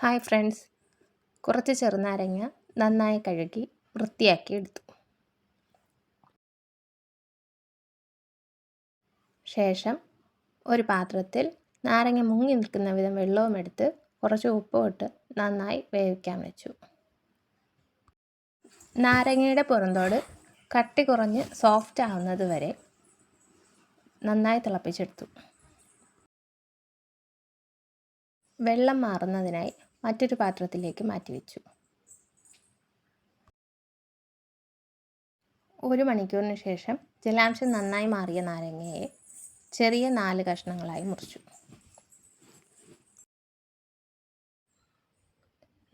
Hi friends. കുറച്ച് ചെറുനാരങ്ങ നന്നായി കഴുകി വൃത്തിയാക്കി എടുത്തു. ശേഷം ഒരു പാത്രത്തിൽ നാരങ്ങ മുങ്ങി നിൽക്കുന്ന വിധം വെള്ളവും എടുത്ത് കുറച്ച് ഉപ്പും ഇട്ട് നന്നായി വേവിക്കാൻ വെച്ചു. നാരങ്ങയുടെ പുറന്തോട് കട്ടി കുറഞ്ഞ് സോഫ്റ്റ് ആവുന്നത് വരെ നന്നായി തിളപ്പിച്ചെടുത്തു. വെള്ളം മാറുന്നതിനായി മറ്റൊരു പാത്രത്തിലേക്ക് മാറ്റി വെച്ചു ഒരു മണിക്കൂറിന് ശേഷം ജലാംശം നന്നായി മാറിയ നാരങ്ങയെ ചെറിയ നാല് കഷ്ണങ്ങളായി മുറിച്ചു.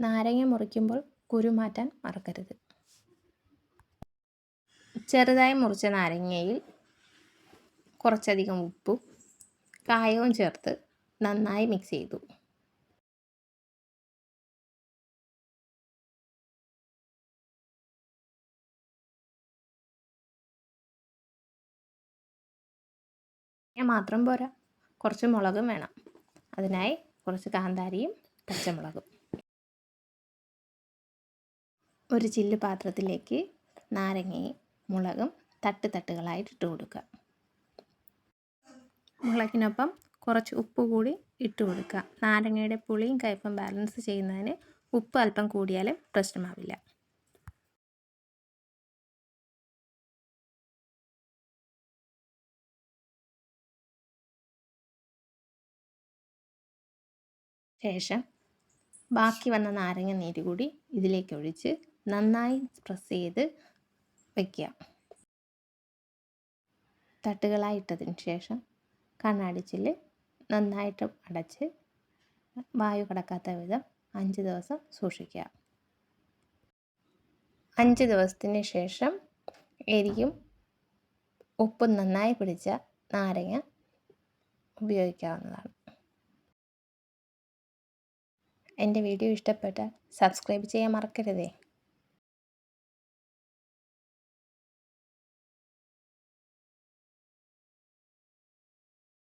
നാരങ്ങ മുറിക്കുമ്പോൾ കുരു മാറ്റാൻ മറക്കരുത്. ചെറുതായി മുറിച്ച നാരങ്ങയിൽ കുറച്ചധികം ഉപ്പും കായവും ചേർത്ത് നന്നായി മിക്സ് ചെയ്തു. മാത്രം പോരാ. കുറച്ച് മുളകും വേണം. അതിനായി കുറച്ച് കാന്താരിയും പച്ചമുളകും. ഒരു ചില്ല് പാത്രത്തിലേക്ക് നാരങ്ങയും മുളകും തട്ട് തട്ടുകളായിട്ട് ഇട്ട് കൊടുക്കുക. മുളകിനൊപ്പം കുറച്ച് ഉപ്പ് കൂടി ഇട്ട് കൊടുക്കുക. നാരങ്ങയുടെ പുളിയും കയ്പും ബാലൻസ് ചെയ്യുന്നതിന് ഉപ്പ് അല്പം കൂടിയാലും പ്രശ്നമാവില്ല. ശേഷം ബാക്കി വന്ന നാരങ്ങ നീര് കൂടി ഇതിലേക്ക് ഒഴിച്ച് നന്നായി പ്രസ് ചെയ്ത് വയ്ക്കുക തട്ടുകളായി ഇട്ടതിന് ശേഷം കണ്ണാടിച്ചിൽ നന്നായിട്ട് അടച്ച് വായു കടക്കാത്ത വിധം അഞ്ച് ദിവസം സൂക്ഷിക്കുക. അഞ്ച് ദിവസത്തിന് ശേഷം എരിയും ഉപ്പും നന്നായി പിടിച്ച നാരങ്ങ ഉപയോഗിക്കാവുന്നതാണ്. എന്റെ വീഡിയോ ഇഷ്ടപ്പെട്ടാൽ സബ്സ്ക്രൈബ് ചെയ്യാൻ മറക്കരുതേ.